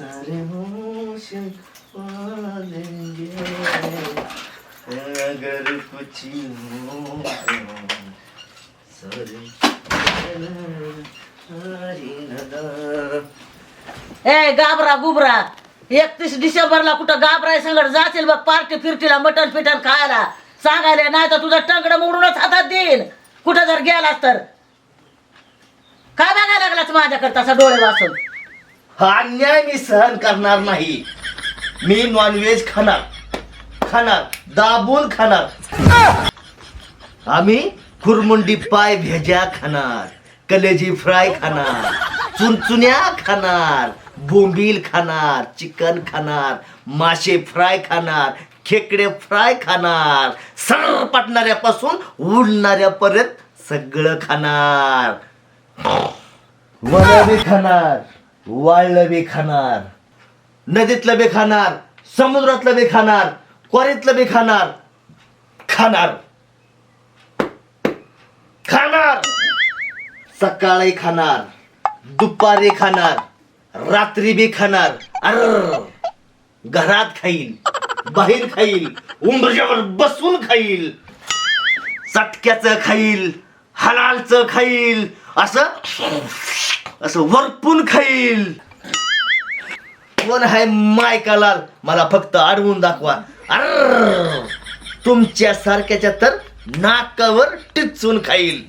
सारे होश खो देंगे अगर कुछ हो सारे ए गाबरा गुबरा. एकतीस डिसेंबरला कुठं गाबराय संगड जाशील बघ पार्टी फिरतीला मटण पिटण खायला. सांगायला नाही तर तुझं टंगड मोडूनच हातात देईन. कुठं जर गेलास तर. काय बघायला लागलाच माझ्याकडे तसा डोळे वाचून हा अन्याय मी सहन करणार नाही. मी नॉनव्हेज खाणार. खाणार. दाबून खाणार. आम्ही खुरमुंडी पाय भेजा खाणार. कलेजी फ्राय खाणार. चुनचुन्या खाणार. बोंबील खाणार. चिकन खाणार. मासे फ्राय खाणार. खेकडे फ्राय खाणार. सर पटणाऱ्यापासून उडणाऱ्यापर्यंत सगळं खाणार. वनं खाणार. वाळलं बी खाणार नदीतलं बी खाणार समुद्रातलं बी खाणार क्वारीतलं बी खाणार खाणार. खाणार. सकाळी खाणार दुपारी खाणार रात्री बी खाणार. अर घरात खाईल बाहेर खाईल उंबरच्यावर बसून खाईल. चटक्याचं खाईल हलालचं खाईल. असं असं वरपून खाईल. कोण आहे मायकालाल मला फक्त अडवून दाखवा. अर तुमच्या सारख्याच्या तर नाकावर टिचून खाईल.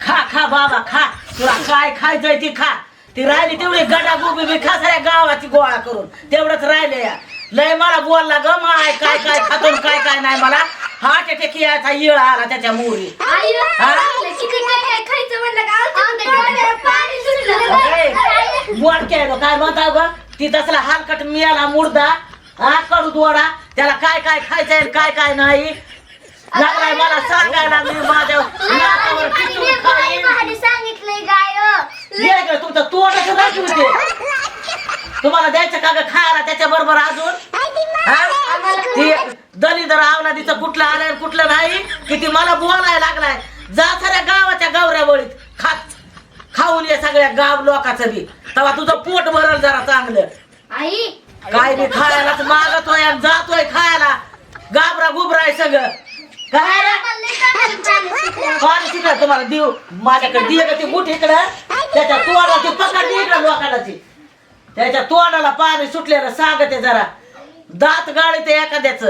खा खा बाबा खा. तुला काय खायचंय ती खा. ती राहिली तेवढी गडा गोबी बी खा सगळ्या गावाची गोळा करून. तेवढंच राहिले या लय मला बोलला ग माय काय काय खातो काय काय नाही मला? हार्ट अटॅक यायचा येळ आला त्याच्या मोरी. आई, हा? किती काय खायचं म्हणता ग? ती तसला हालकट मिळाला मुर्दा हा? कडू दोडा त्याला काय काय खायचंय आणि काय काय नाही. लागलाय मला सांगायला मी माझ्या नाकावर भारी खाईन. सांगितलंय गाय तुमचं होते. तुम्हाला द्यायचं का ग खायला त्याच्या बरोबर अजून? आवलादीचं कुठलं आलंय आणि कुठलं नाही किती मला बोलायला लागलाय. जा साऱ्या गावाच्या गावऱ्या वळीत खात खाऊन ये सगळ्या गाव लोकांचं बी. तेव्हा तुझं पोट भरल जरा चांगलं. आई काय बी खायलाच मागतोय आणि जातोय खायला. गाबरा गुबरा आहे सगळं. काय रे? तुम्हाला देऊ? माझ्याकडे दिलं का ती बुट इकडं. त्याच्या तोंडाला ती पकडली इकडं लोकांना ती. त्याच्या तोंडाला पाणी सुटलेलं सांगते जरा. दात गाडी ते एखाद्याच.